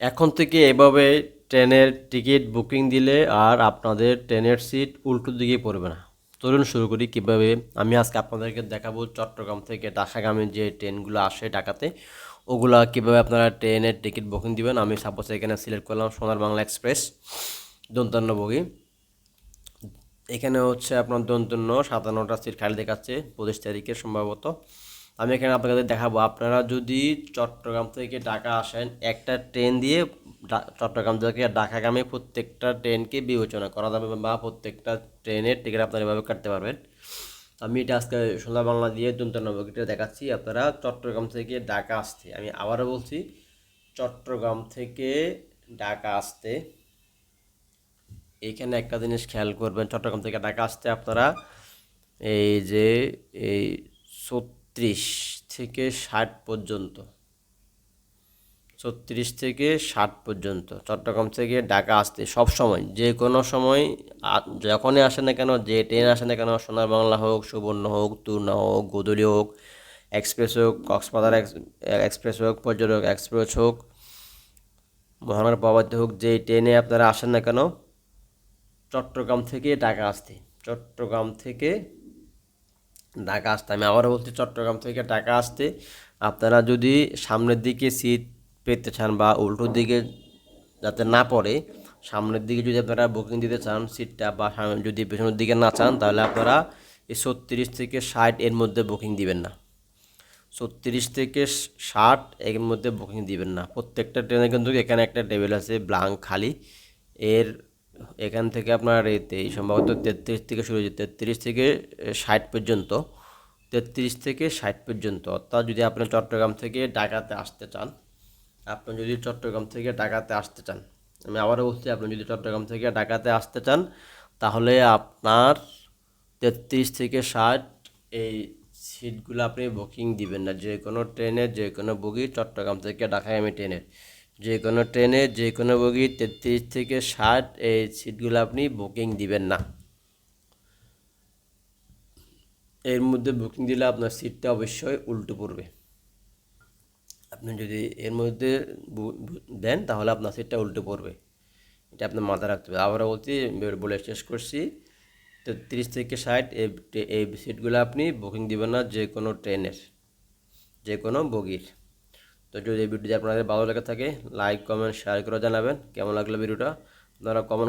এখন থেকে এভাবে ট্রেনের টিকিট বুকিং দিলে আর আপনাদের ট্রেনের সিট উল্টো দিকে পড়বে না। চলুন শুরু করি কীভাবে। আমি আজকে আপনাদেরকে দেখাবো চট্টগ্রাম থেকে ঢাকাগামী যে ট্রেনগুলো আসে ঢাকাতে, ওগুলা কীভাবে আপনারা ট্রেনের টিকিট বুকিং দিবেন। আমি সাপোজ এখানে সিলেক্ট করলাম সোনার বাংলা এক্সপ্রেস দন্তান্ন বগি এখানে হচ্ছে আপনার দন্তন্য সাতান্নটা সিট খালি দেখাচ্ছে, পঁচিশ তারিখে সম্ভবত। আমি এখানে আপনাদের দেখাবো। আপনারা যদি চট্টগ্রাম থেকে ঢাকা আসেন, একটা ট্রেন দিয়ে চট্টগ্রাম থেকে ঢাকাগামী প্রত্যেকটা ট্রেনকে বিবেচনা করা যাবে বা প্রত্যেকটা ট্রেনের টিকিট আপনারা এভাবে কাটতে পারবেন। আমি এটা আজকে সোনা বাংলা দিয়ে দন্তন্য বগিটা দেখাচ্ছি। আপনারা চট্টগ্রাম থেকে ঢাকা আসতে, আমি আবারও বলছি, চট্টগ্রাম থেকে ঢাকা আসতে এইখানে একটা জিনিস খেয়াল করবেন, চট্টগ্রাম থেকে ঢাকা আসতে আপনারা এই যে এই ছত্রিশ থেকে ষাট পর্যন্ত। ছত্রিশ থেকে ষাট পর্যন্ত। চট্টগ্রাম থেকে ঢাকা আসতে সব সময়, যে কোনো সময় যখনই আসে না কেন, যে ট্রেন আসে না কেন, সোনার বাংলা হোক, সুবর্ণ হোক তুর্না হোক, গোদলি হোক, এক্সপ্রেস হোক, কক্সবাজার এক্স- এক্সপ্রেস হোক, পর্যটক এক্সপ্রেস হোক, মহানগর প্রবাসী হোক, যে ট্রেনে আপনারা আসেন না কেন, চট্টগ্রাম থেকে ঢাকা আসতে। চট্টগ্রাম থেকে ঢাকা আসতে, আমি আবারও বলছি চট্টগ্রাম থেকে ঢাকা আসতে। আপনারা যদি সামনের দিকে সিট পেতে চান বা উল্টোর দিকে যাতে না পড়ে, সামনের দিকে যদি আপনারা বুকিং দিতে চান সিটটা বা যদি পেছনের দিকে না চান, তাহলে আপনারা এই ছত্রিশ থেকে ষাট এর মধ্যে বুকিং দিবেন না। ছত্রিশ থেকে ষাট এর মধ্যে বুকিং দিবেন না। প্রত্যেকটা ট্রেনে কিন্তু এখানে একটা টেবিল আছে ব্লাঙ্ক খালি। এর এখান থেকে আপনার এই সম্ভবত তেত্রিশ থেকে শুরু হয়েছে, তেত্রিশ থেকে ষাট পর্যন্ত, তেত্রিশ থেকে ষাট পর্যন্ত। অর্থাৎ যদি আপনি চট্টগ্রাম থেকে ঢাকাতে আসতে চান, আপনি যদি চট্টগ্রাম থেকে ঢাকাতে আসতে চান, আমি আবারও বলছি, আপনি যদি চট্টগ্রাম থেকে ঢাকাতে আসতে চান, তাহলে আপনার তেত্রিশ থেকে ষাট এই সিটগুলো আপনি বুকিং দিবেন না। যে কোনো ট্রেনের যে কোনো বগি চট্টগ্রাম থেকে ঢাকাগামী ট্রেনের যে কোনো ট্রেনে, যে কোনো বগি তেত্রিশ থেকে ষাট এই সিটগুলো আপনি বুকিং দিবেন না। এর মধ্যে বুকিং দিলে আপনার সিটটা অবশ্যই উল্টো পড়বে। আপনি যদি এর মধ্যে দেন তাহলে আপনার সিটটা উল্টো পড়বে। এটা আপনার মাথায় রাখতে হবে। আবারও বলছি বলে শেষ করছি। তেত্রিশ থেকে ষাট এই সিটগুলো আপনি বুকিং দিবেন না যে কোনো ট্রেনের, যে কোনো বগির। তো যদি এই ভিডিওটি আপনাদের ভালো লেগে থাকে লাইক কমেন্ট শেয়ার করে জানাবেন। কেমন লাগল ভিডিওটা? আপনারা কমন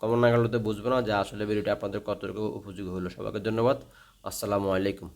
কমন না গেলে তো বুঝব না যে আসলে ভিডিওটা আপনাদের কতটুকু উপযোগী হলো। সবাইকে ধন্যবাদ। আসসালামু আলাইকুম।